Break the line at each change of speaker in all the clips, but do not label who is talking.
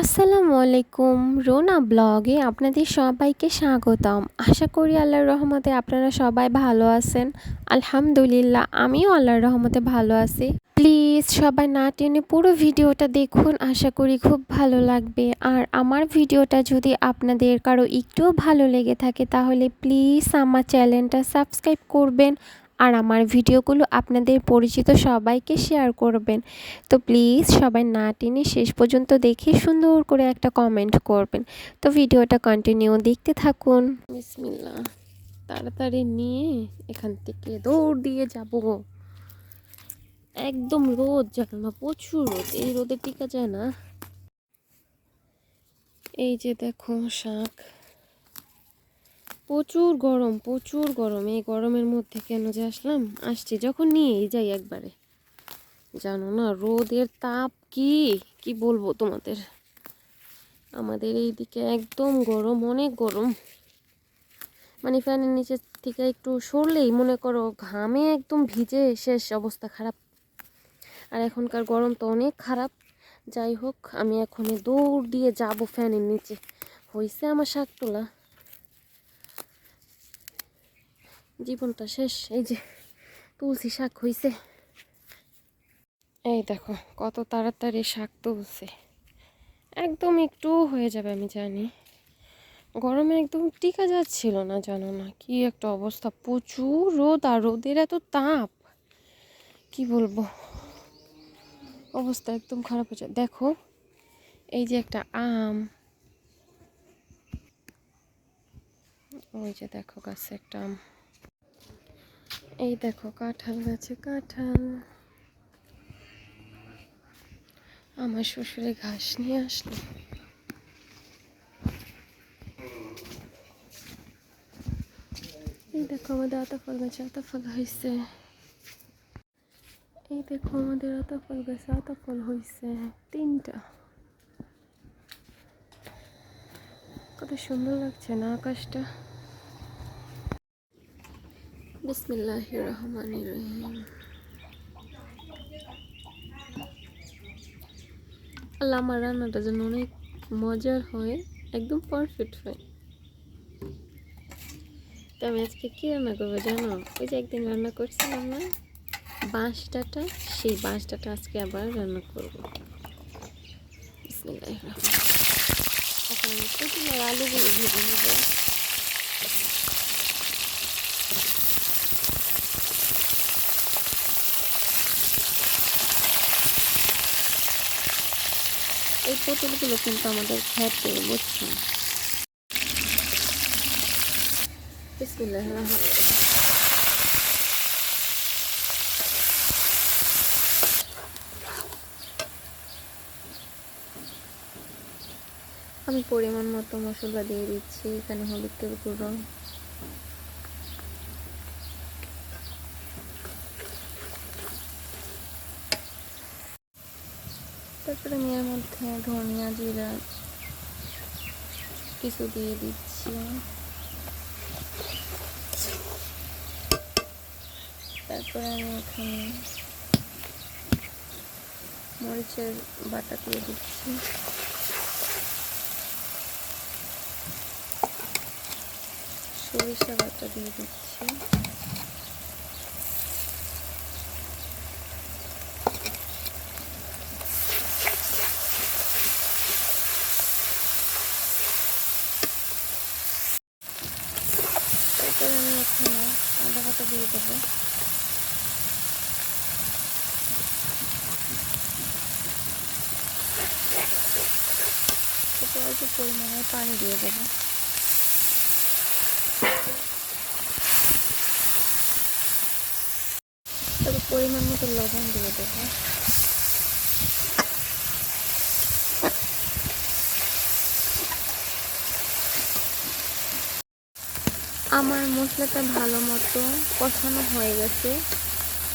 আসসালামু আলাইকুম। রোনা ব্লগে আপনাদের সবাইকে স্বাগতম। আশা করি আল্লাহর রহমতে আপনারা সবাই ভালো আছেন। আলহামদুলিল্লাহ, আমিও আল্লাহর রহমতে ভালো আছি। প্লিজ সবাই না টেনে পুরো ভিডিওটা দেখুন, আশা করি খুব ভালো লাগবে। আর আমার ভিডিওটা যদি আপনাদের কারও একটুও ভালো লেগে থাকে, তাহলে প্লিজ আমার চ্যানেলটা সাবস্ক্রাইব করবেন। আর আমার ভিডিওগুলো আপনাদের পরিচিত সবাইকে শেয়ার করবেন। তো প্লিজ সবাই না টেনে শেষ পর্যন্ত দেখে সুন্দর করে একটা কমেন্ট করবেন। তো ভিডিওটা কন্টিনিউ দেখতে থাকুন। বিসমিল্লা তাড়াতাড়ি নিয়ে এখান থেকে দৌড় দিয়ে যাব। একদম রোদ জানো না, প্রচুর রোদ। এই রোদে টিকা যায় না। এই যে দেখো শাক। প্রচুর গরম প্রচুর গরম। এই গরমের মধ্যে কেন যে আসলাম? আসছি যখন নিয়েই যাই একবারে। জানো না, রোদের তাপ কি? কি বলব তোমাদের? আমাদের এই দিকে একদম গরম, অনেক গরম। মানে ফ্যানের নিচে থেকে একটু সরলেই মনে করো ঘামে একদম ভিজে শেষ অবস্থা খারাপ। আর এখনকার গরম তো অনেক খারাপ। যাই হোক, আমি এখন দৌড় দিয়ে যাব ফ্যানের নিচে। হয়েছে আমার শাক তোলা। জীবনটা শেষ। এই যে তুলসি শাক হয়েছে এই দেখো, কত তাড়াতাড়ি শাক তুলছে। একদম একটু হয়ে যাবে, আমি জানি। গরমে একদম টিকা যাচ্ছিল না, জানো না। কি একটা অবস্থা, প্রচুর রোদ আর রোদের এত তাপ। কি বলব? অবস্থা একদম খারাপ হয়েছে দেখো, এই যে একটা আম। ওই যে দেখো গাছে একটা আম। এই দেখো, কাঁঠাল গাছে কাঁঠাল। আমার শ্বশুরে ঘাস নিয়ে আসলো। এই দেখো, আমাদের আতা ফল গাছে আতা ফল হয়েছে। এই দেখো, আমাদের আতা ফল গাছে আতা ফল হয়েছে, তিনটা। কত সুন্দর লাগছে না আকাশটা? বিসমিল্লাহ রহমান রহিম আল্লাহ আমার রান্নাটা যেন অনেক মজার হয়, একদম পারফেক্ট হয়। তো আমি আজকে কী রান্না করব জানো? ওই যে একদিন রান্না করছিলাম না বাঁশ ডাটা সেই বাঁশ ডাটা আজকে আবার রান্না করব। বিসমিল্লাহ রহমান এখন আর আলুগুলো ভেজে নেব। এই পটলগুলো কিন্তু আমাদের খেতে বিসমিল্লাহ আমি পরিমাণ মতো মশলা দিয়ে দিচ্ছি, এখানে হলুদ হলুদের গুঁড়ো তারপরে আমি এর মধ্যে ধনিয়া জিরা কিছু দিয়ে দিচ্ছি। তারপরে আমি এখানে মরিচের বাটা দিয়ে দিচ্ছি। সরিষা বাটা দিয়ে দিচ্ছি তারপরে আমি এখানে আদা বাটা দিয়ে দেবো। অল্প পরিমাণে পানি দিয়ে দেবো। তারপর পরিমাণ মতো লবণ দিয়ে দেবো। আমার মশলাটা ভালো মতো কষানো হয়ে গেছে।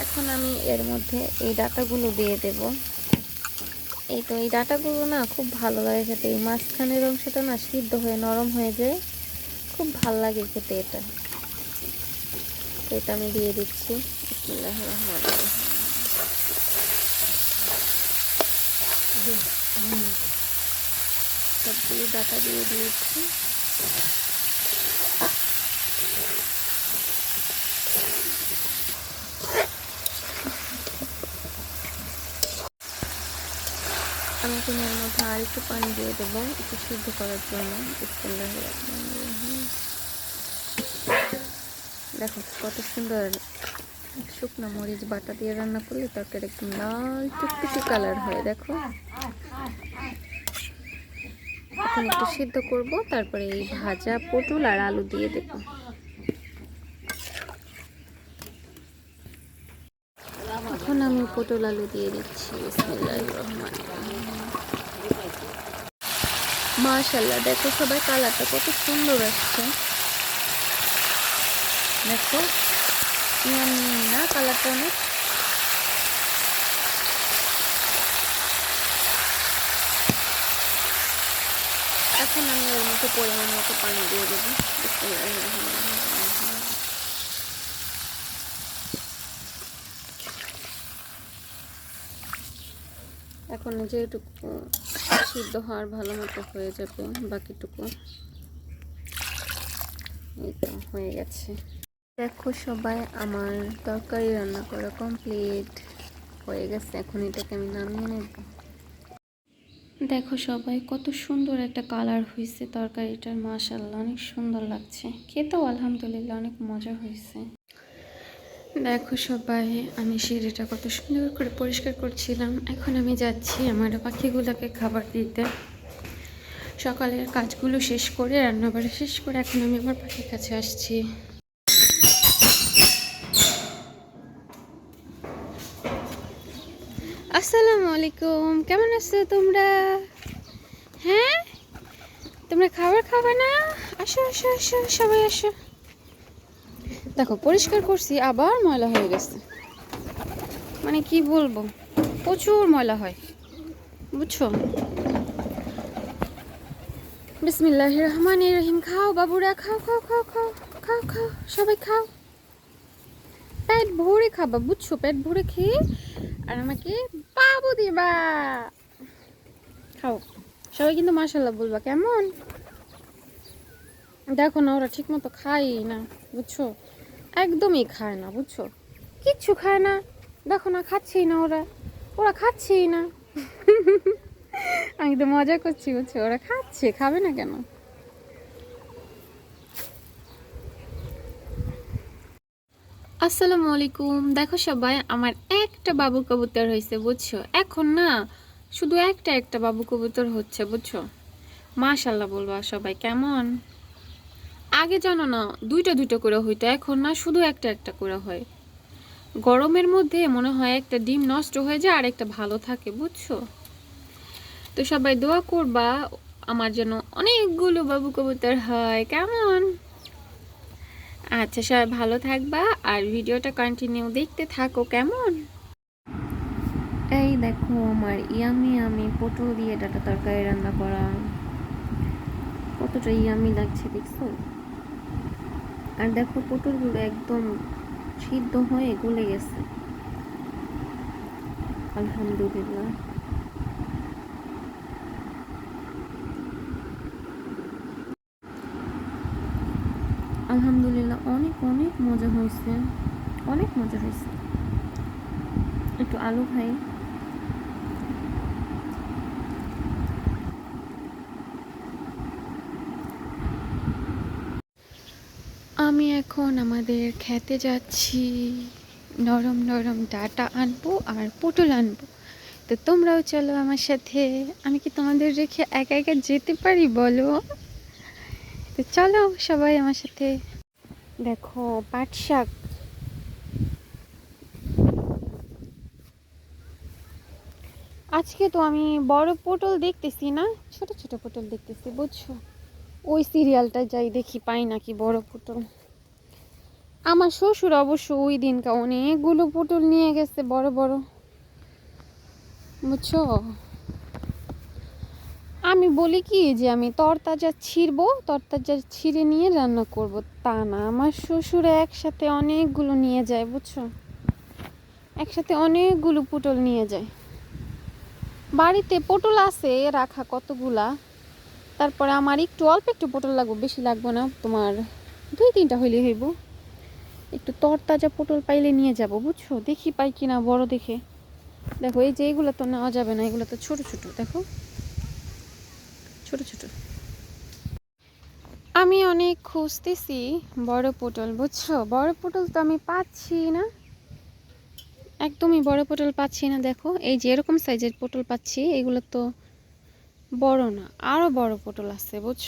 এখন আমি এর মধ্যে এই ডাটাগুলো দিয়ে দেব। এই তো, এই ডাটাগুলো না খুব ভালো লাগে খেতে। এই মাঝখানের অংশটা না সিদ্ধ হয়ে, নরম হয়ে যায়। খুব ভালো লাগে খেতে এটা। তো এটা আমি দিয়ে দিচ্ছি। সবগুলো ডাটা দিয়ে দিয়েছি আমি এখন এর মধ্যে আর একটু পানি দিয়ে দেবো, একটু সিদ্ধ করার জন্য দেখো কত সুন্দর শুকনো মরিচ বাটা দিয়ে রান্না করলে তরকারি একদম লাল টুকটুকি কালার হয়, দেখো। এখন একটু সিদ্ধ করব, তারপরে এই ভাজা পটল আর আলু দিয়ে দেব। এখন আমি পটল আলু দিয়ে দিচ্ছি বিসমিল্লাহির রহমানির রহিম। মাশাল্লাহ দেখো সবাই কালারটা কত সুন্দর আসছে দেখো না, কালারটা অনেক এখন আমি ওর মধ্যে পরিমাণ মতো পানি দিয়ে দেবো। এখন যেটুকু সিদ্ধ হওয়ার ভালো মতো হয়ে যাবে বাকিটুকু। এই তো হয়ে গেছে। দেখো সবাই, আমার তরকারি রান্না করা কমপ্লিট হয়ে গেছে। এখন এটাকে আমি নামিয়ে নেব। দেখো সবাই, কত সুন্দর একটা কালার হয়েছে তরকারিটার মাশাল্লাহ অনেক সুন্দর লাগছে। খেতেও আলহামদুলিল্লাহ, অনেক মজা হয়েছে। দেখো সবাই, আমি সিঁড়িটা কত সুন্দর করে পরিষ্কার করছিলাম। এখন আমি যাচ্ছি আমার পাখিগুলোকে খাবার দিতে। সকালের কাজগুলো শেষ করে, রান্নাবাড়ি শেষ করে এখন আমি আমার পাখির কাছে আসছি। আসসালামু আলাইকুম, কেমন আছো তোমরা? হ্যাঁ? তোমরা খাবার খাবে না? আসো আসো আসো, সবাই আসো। দেখো, পরিষ্কার করছি, আবার ময়লা হয়ে গেছে। মানে কি বলব? প্রচুর ময়লা হয়। বুঝছ? বিসমিল্লাহ রহমান রহিম, খাও বাবুরা, খাও খাও খাও খাও খাও খাও, সবাই খাও। পেট ভরে খাবা, বুঝছ? পেট ভরে খেয়ে আর আমাকে বাবু দিবা। খাও। সবাই কিন্তু মাসাল্লাহ বলবা, কেমন? দেখো না, ওরা ঠিক মতো খাই না, বুঝছ? একদমই খায় না, বুঝছ? কিচ্ছু খায় না। দেখো না, খাচ্ছেই না ওরা। ওরা খাচ্ছেই না। আমি তো মজা করছি, বুঝছ? ওরা খাচ্ছে, খাবে না কেন? আসসালামু আলাইকুম। দেখো সবাই, আমার একটা বাবু কবুতর হয়েছে, বুঝছ? এখন না, শুধু একটা একটা বাবু কবুতর হচ্ছে, বুঝছ? মাশাল্লাহ বলবা সবাই, কেমন? আগে জানো না, দুইটা দুইটা করে হইতো, এখন না শুধু একটা একটা করে হয়। গরমের মধ্যে মনে হয় একটা ডিম নষ্ট হয়ে যায় আর একটা ভালো থাকে, বুঝছ? তো সবাই দোয়া করবা, আমার যেন অনেকগুলো বাবু কবুতর হয়, কেমন? আচ্ছা সবাই ভালো থাকবা, আর ভিডিওটা কন্টিনিউ দেখতে থাকো, কেমন? এই দেখো আমার ইয়ামি আমি পটল দিয়ে ডাটা তরকারি রান্না করা। কতটা ইয়ামি লাগছে, দেখছ? আর দেখো পটলগুলো একদম সিদ্ধ হয়ে গলে গেছে। আলহামদুলিল্লাহ। আলহামদুলিল্লাহ, অনেক অনেক মজা হয়েছে। অনেক মজা হয়েছে। একটু আলু খাই। আমি এখন আমাদের খেতে যাচ্ছি। নরম নরম ডাটা আনব আর পটল আনব। তো তোমরাও চলো আমার সাথে। আমি কি তোমাদের রেখে একা একা যেতে পারি বলো? তো চলো সবাই আমার সাথে। দেখো, পাট শাক। আজকে তো আমি বড় পটল দেখতেছি না, ছোট ছোট পটল দেখতেছি, বুঝছ? ওই সিরিয়ালটা যাই দেখি, পাই নাকি বড় পটল? আমার শ্বশুর অবশ্য ওই দিনকা অনেকগুলো পটল নিয়ে গেছে, বড় বড়। বুঝছ? আমি বলি কি যে আমি তরতাজা ছিঁড়বো, তরতাজা ছিঁড়ে নিয়ে রান্না করব। তা না, আমার শ্বশুর একসাথে অনেকগুলো নিয়ে যায়, বুঝছ? একসাথে অনেকগুলো পটল নিয়ে যায়। বাড়িতে পটল আছে, রাখা কতগুলা? তারপরে আমার একটু অল্প একটু পটল লাগবে, বেশি লাগবে না, তোমার দুই তিনটা হইলে হইব। একটু তরতাজা পটল পাইলে নিয়ে যাব, বুঝছ? দেখি পাই কিনা, বড় দেখে। দেখো, এই যে এগুলো তো নেওয়া যাবে না, এগুলো তো ছোট ছোট, দেখো। ছোট ছোট। আমি অনেক খুঁজতেছি বড় পটল, বুঝছ? বড় পটল তো আমি পাচ্ছি না। একদমই বড় পটল পাচ্ছি না, দেখো। এই যে এরকম সাইজের পটল পাচ্ছি, এগুলো তো বড় না আরও বড় পটল আছে, বুঝছ?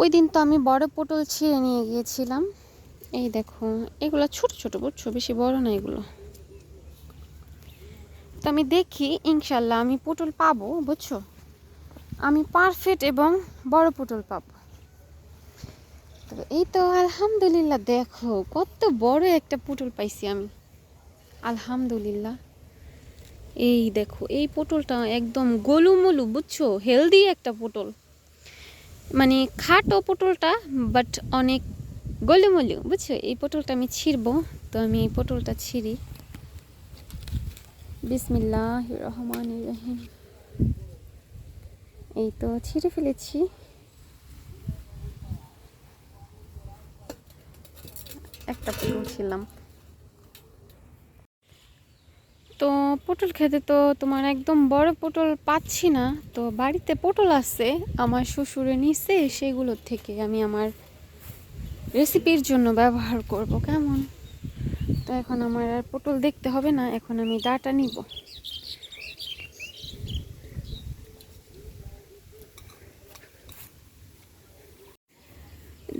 ওই দিন তো আমি বড় পটল ছিঁড়ে নিয়ে গিয়েছিলাম। এই দেখো, এগুলো ছোট ছোট বুঝছ? বেশি বড় না এগুলো। তো আমি দেখি, ইনশাল্লাহ আমি পটল পাবো, বুঝছ? আমি পারফেক্ট এবং বড় পটল পাবো। তো এই তো আলহামদুলিল্লাহ দেখো, কত বড় একটা পটল পাইছি আমি। আলহামদুলিল্লাহ। এই দেখো, এই পটলটা একদম গোলুমলু, বুঝছ? হেলদি একটা পটল। মানে খাটো পটলটা বাট অনেক গোলুমলু বুঝছ? এই পটলটা আমি ছিঁড়বো, তো আমি এই পটলটা ছিঁড়ি। বিসমিল্লাহ রহমান রহিম। এই তো ছিঁড়ে ফেলেছি। একটা পটল ছিলাম তো পটল খেতে তো তোমার একদম বড় পটল পাচ্ছি না, তো বাড়িতে পটল আছে, আমার শ্বশুরে নিছে সেগুলোর থেকে আমি আমার রেসিপির জন্য ব্যবহার করব, কেমন? তো এখন আমার আর পটল দেখতে হবে না, এখন আমি ডাটা নিব।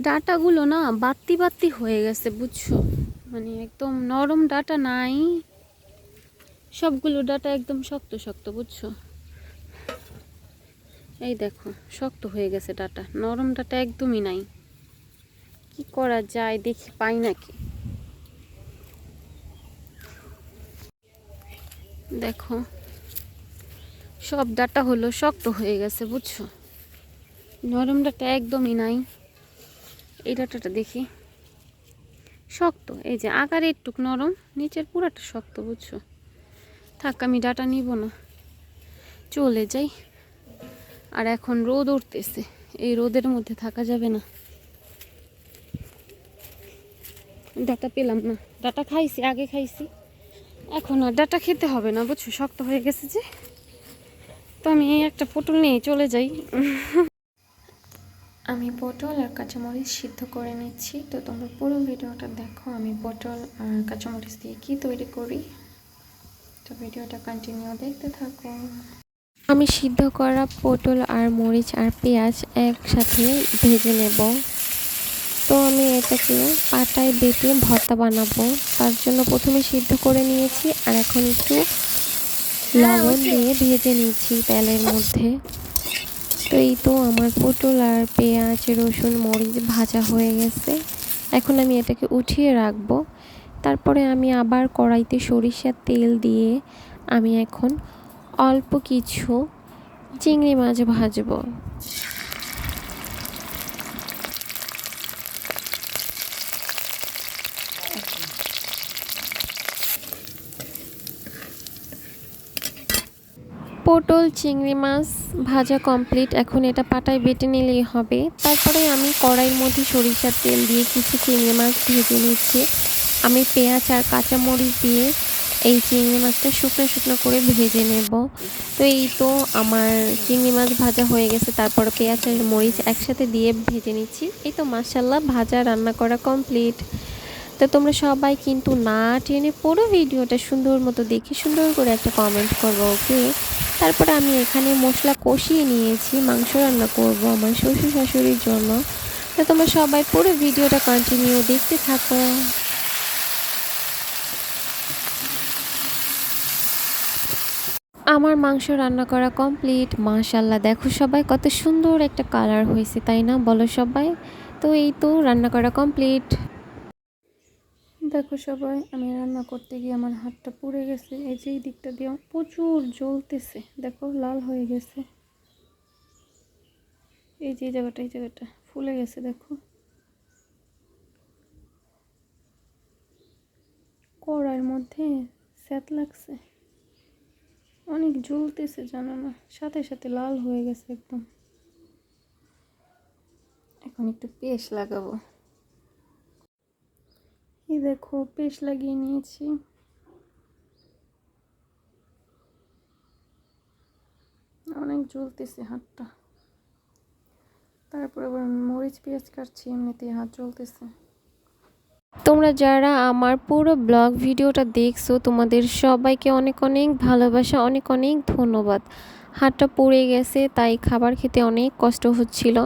ডাটাগুলো না বাত্তি বাত্তি হয়ে গেছে, বুঝছ? মানে একদম নরম ডাটা নাই। সবগুলো ডাটা একদম শক্ত শক্ত, বুঝছ? এই দেখো, শক্ত হয়ে গেছে ডাটা, নরম ডাটা একদমই নাই। কি করা যায় দেখি পাই নাকি? দেখো, সব ডাটা হলো শক্ত হয়ে গেছে, বুঝছ? নরম ডাটা একদমই নাই। এই ডাটাটা দেখি। শক্ত, এই যে আকারে একটু নরম, নিচের পুরাটা শক্ত, বুঝছ? থাক, আমি ডাটা নিব না। চলে যাই। আর এখন রোদ উঠতেছে, এই রোদের মধ্যে থাকা যাবে না। ডাটা পেলাম না। ডাটা খাইছি আগে খাইছি। এখন আর ডাটা খেতে হবে না বুঝছ? শক্ত হয়ে গেছে যে। তো আমি এই একটা পটল নিয়ে চলে যাই।
আমি পটল আর কাঁচামরিচ সিদ্ধ করে নিচ্ছি। তো তোমরা পুরো ভিডিওটা দেখো আমি পটল আর কাঁচামরিচ দিয়ে কী তৈরি করি। তো ভিডিওটা কন্টিনিউ দেখতে থাকো। আমি সিদ্ধ করা পটল আর মরিচ আর পেঁয়াজ একসাথে ভেজে নেব। তো আমি এটাকে পাটায় বেটে ভর্তা বানাবো। তার জন্য প্রথমে সিদ্ধ করে নিয়েছি আর এখন একটু লবণ দিয়ে ভেজে নিয়েছি তেলের মধ্যে। তো এই তো আমার পটল আর পেঁয়াজ, রসুন, মরিচ ভাজা হয়ে গেছে। এখন আমি এটাকে উঠিয়ে রাখব। তারপরে আমি আবার কড়াইতে সরিষার তেল দিয়ে আমি এখন অল্প কিছু চিংড়ি মাছ ভাজবো পটল চিংড়ি মাছ ভাজা কমপ্লিট এখন এটা পাটায় বেটে নিলেই হবে। তারপরে আমি কড়াইয়ের মধ্যে সরিষার তেল দিয়ে কিছু চিংড়ি মাছ ভেজে নিচ্ছি। আমি পেঁয়াজ আর কাঁচামরিচ দিয়ে এই চিংড়ি মাছটা শুকনো শুকনো করে ভেজে নেব। তো এই তো আমার চিংড়ি মাছ ভাজা হয়ে গেছে। তারপর পেঁয়াজ আর মরিচ একসাথে দিয়ে ভেজে নিচ্ছি। এই তো মাসাল্লাহ ভাজা রান্না করা কমপ্লিট তো তোমরা সবাই কিন্তু না টেনে পুরো ভিডিওটা সুন্দর মতো দেখে সুন্দর করে একটা কমেন্ট করব ওকে তারপরে আমি এখানে মশলা কষিয়ে নিয়েছি, মাংস রান্না করব আমার শ্বশুর শাশুড়ির জন্য। তো তোমরা সবাই পুরো ভিডিওটা কন্টিনিউ দেখতে থাকো। আমার মাংস রান্না করা কমপ্লিট মাশাল্লাহ দেখো সবাই কত সুন্দর একটা কালার হয়েছে, তাই না? বলো সবাই। তো এই তো, রান্না করা কমপ্লিট
দেখো সবাই, আমি রান্না করতে গিয়ে আমার হাতটা পুড়ে গেছে, এই যে এই দিকটা দিয়ে প্রচুর জ্বলতেছে, দেখো লাল হয়ে গেছে। এই যে জায়গাটা, এই জায়গাটা ফুলে গেছে, দেখো। কড়ার মধ্যে স্যাত লাগছে।
অনেক জ্বলতেছে, জানো না, সাথে সাথে লাল হয়ে গেছে একদম। এখন একটু পেস্ট লাগাবো। এই দেখো পেশ লাগিয়ে নিয়েছি। অনেক জ্বলতেছে হাতটা। তারপর আবার মরিচ পেঁয়াজ কাটছি, এমনিতেই হাত জ্বলতেছে। তোমরা যারা আমার পুরো ব্লগ ভিডিওটা দেখছ, তোমাদের সবাইকে অনেক অনেক ভালোবাসা, অনেক অনেক ধন্যবাদ। হাতটা পুড়ে গেছে, তাই খাবার খেতে অনেক কষ্ট হচ্ছিল।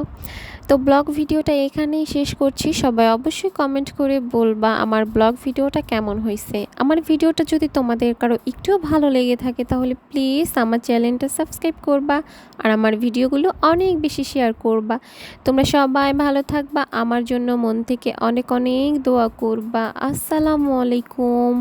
তো ব্লগ ভিডিওটা এখানেই শেষ করছি। সবাই অবশ্যই কমেন্ট করে বলবা আমার ব্লগ ভিডিওটা কেমন হয়েছে। আমার ভিডিওটা যদি তোমাদের কারও একটুও ভালো লেগে থাকে তাহলে প্লিজ আমার চ্যানেলটা সাবস্ক্রাইব করবা আর আমার ভিডিওগুলো অনেক বেশি শেয়ার করবা। তোমরা সবাই ভালো থাকবা, আমার জন্য মন থেকে অনেক অনেক দোয়া করবা। আসসালামু আলাইকুম।